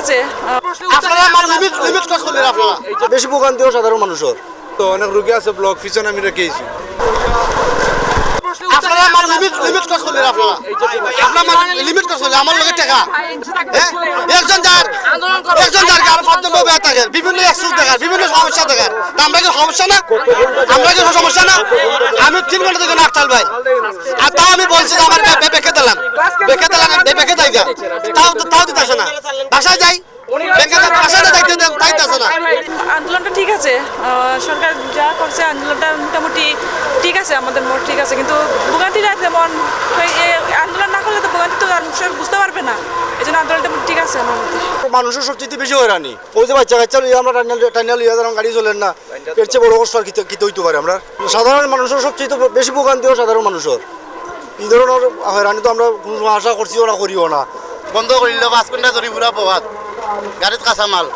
আছে। আপনারা বেশি ভোগান্তিও সাধারণ মানুষের। তো অনেক রুগী আছে ব্লক পিছনে আমি রেখেছি লগে টাকা। হ্যাঁ? বিভিন্ন বিভিন্ন সমস্যা দেখার। আমরা কি সমস্যা না? আমরা কি সমস্যা না? আমি তিন ঘণ্টা থেকে নাকতাল ভাই আর তাও আমি বলছি আমার বেঁকে দিলাম। বেঁকে দিলাম তাও না। বাসায় যাই। আন্দোলনটা ঠিক আছে। সরকার যা করছে আন্দোলনটা মোটামুটি ঠিক আছে আমাদের মোট ঠিক আছে। কিন্তু ভোগান্তিটা যেমন আন্দোলন না করলে তো ভোগান্তি তো বুঝতে পারবে না। এই জন্য আন্দোলনটা ঠিক আছে আমার মানুষের সবচেয়ে বেশি হয়রানি। ওই যে বাচ্চা কাচ্চা আমরা লইয়া যারা গাড়ি চলেন না এর চেয়ে বড় কষ্ট আর কি হইতে পারে আমরা? সাধারণ মানুষের সবচেয়ে বেশি ভোগান্তিও সাধারণ মানুষের। এই ধরনের হয়রানি তো আমরা কোনো আশা করছিও না করিও না। বন্ধ করিল পাঁচ ঘণ্টা ধরে পুরা প্রভাত। গাড়িত কাঁচা মাল।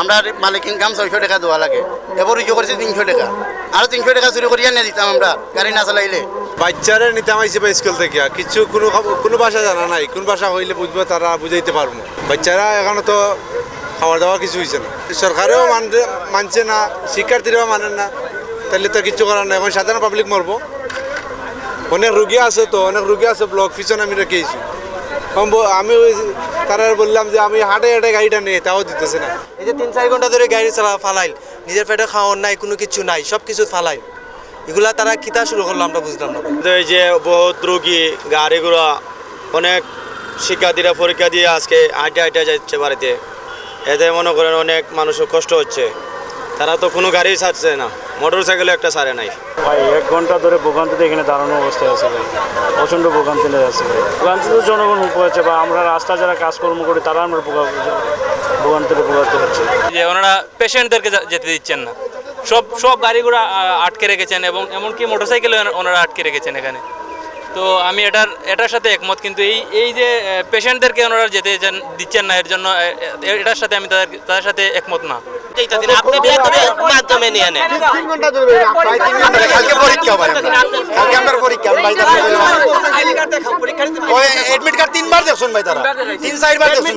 আমরা মালিক ইনকাম ছয়শো টাকা দেওয়া লাগে। এবার ইয়ে করছে তিনশো টাকা। আরও তিনশো টাকা চুরি করিয়া নিয়ে দিতাম আমরা গাড়ি না চালাইলে বাচ্চারা নিতাম আইসে বা স্কুল থেকে। কিছু কোনো কোনো ভাষা জানা নাই। কোন ভাষা হইলে বুঝব তারা বুঝাইতে পারব বাচ্চারা এখনও তো খাওয়া দাওয়া কিছু হয়েছে না। সরকারেও মানছে না শিক্ষার্থীরাও মানে না। তাহলে তো কিছু করার নাই। এখন সাধারণ পাবলিক মরবো। অনেক রুগী আছে তো অনেক রুগী আছে ব্লক পিছনে আমি রেখেছি আমি ওই তারা বললাম যে আমি হাঁটে হাঁটে গাড়িটা নিয়ে তাও দিতেছে না। এই যে তিন চার ঘণ্টা ধরে গাড়ি চালা ফালাইল নিজের পেটে খাওয়ার নাই কোনো কিছু নাই সব কিছু ফালাইল। এগুলা তারা কিতা শুরু করল আমরা বুঝলাম না। এই যে বহুত রোগী গাড়িগুলো অনেক শিক্ষার্থীরা পরীক্ষা দিয়ে আজকে আটে আটে যাচ্ছে বাড়িতে। এতে মনে করেন অনেক মানুষের কষ্ট হচ্ছে। তারা তো কোনো গাড়ি ছাড়ছে না। মোটর সাইকেলে একটা সারে নাই। ভাই এক ঘণ্টা ধরে ভোগান্তিতে এখানে দাঁড়ানো অবস্থায় আছে ভাই। প্রচণ্ড ভোগান্তি লেগে আছে ভাই। ভোগান্তিতে জনগণ মুখ হচ্ছে বা আমরা রাস্তা যারা কাজকর্ম করি তারা আমরা ভোগা- ভোগান্তিতে ভোগাতে হচ্ছে যে ওনারা পেশেন্টদেরকে যেতে দিচ্ছেন না। সব সব গাড়িগুলো আটকে রেখেছেন এবং এমনকি মোটরসাইকেল ওনারা আটকে রেখেছেন এখানে। তো আমি এটার এটার সাথে একমত কিন্তু এই এই যে পেশেন্টদেরকে ওনারা যেতে দিচ্ছেন না এর জন্য এটার সাথে আমি তাদের তাদের সাথে একমত না। আপনি মাধ্যমে নিয়ে নেন। এডমিট কার্ড তিনবার দেখছেন ভাই তারা। তিন চারবার দেখছেন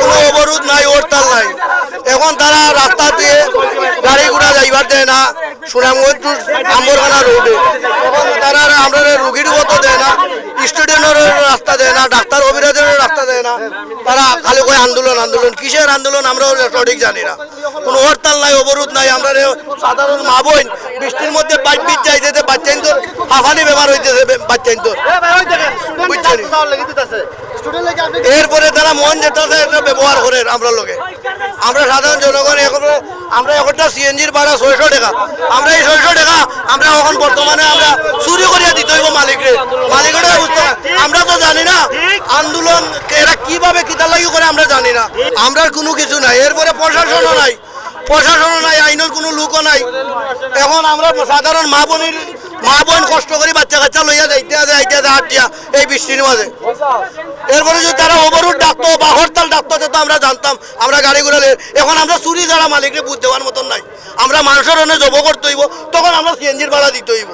কোনো অবরোধ নাই হরতাল নাই। এখন তারা রাস্তা দিয়ে দেয় না সুনামগঞ্জ টু আম্বরখানা রোডে। তারা আমরা রুগীর মতো দেয় না স্টুডেন্টের রাস্তা দেয় না ডাক্তার রাস্তা দেয় না। তারা খালি আন্দোলন আন্দোলন। কিসের আন্দোলন আমরা সঠিক জানি না। কোনো হরতাল নাই অবরোধ নাই আমরা সাধারণ মা বোন বৃষ্টির মধ্যে বাইক বিচ যাইতেছে বাচ্চাইন তোর হাফানি বেমার হইতেছে বাচ্চাইন তোর বুঝছেন? এরপরে তারা মন যেতেছে একটা ব্যবহার করে আমরা লোকে। আমরা সাধারণ জনগণ এখন আমরা সিএনজির ভাড়া ছয়শো টাকা। আমরা এই ছয়শো টাকা, আমরা এখন বর্তমানে আমরা চুরি করিয়া দিতে হইব মালিকরে। মালিকের বুঝতে আমরা তো জানি না আন্দোলন এরা কীভাবে করে আমরা জানি না। আমরা কোনো কিছু নাই। এরপরে প্রশাসনও নাই। প্রশাসনও নাই, আইনের কোনো লোকও নাই। এখন আমরা সাধারণ মা বোনের মা বোন কষ্ট করে বাচ্চা কাচ্চা লইয়া যাইতে আছে আইতে আছে এই বৃষ্টির মাঝে। এরপরে যদি তারা অবরোধ ডাকতো বা আমরা জানতাম, আমরা গাড়ি ঘোড়ালে এখন আমরা চুরি যারা মালিকরে বুঝ দেওয়ার মতন নাই। আমরা মানুষের অনেক জব করতে হইব, তখন আমরা সিএনজির ভাড়া দিতে হইব।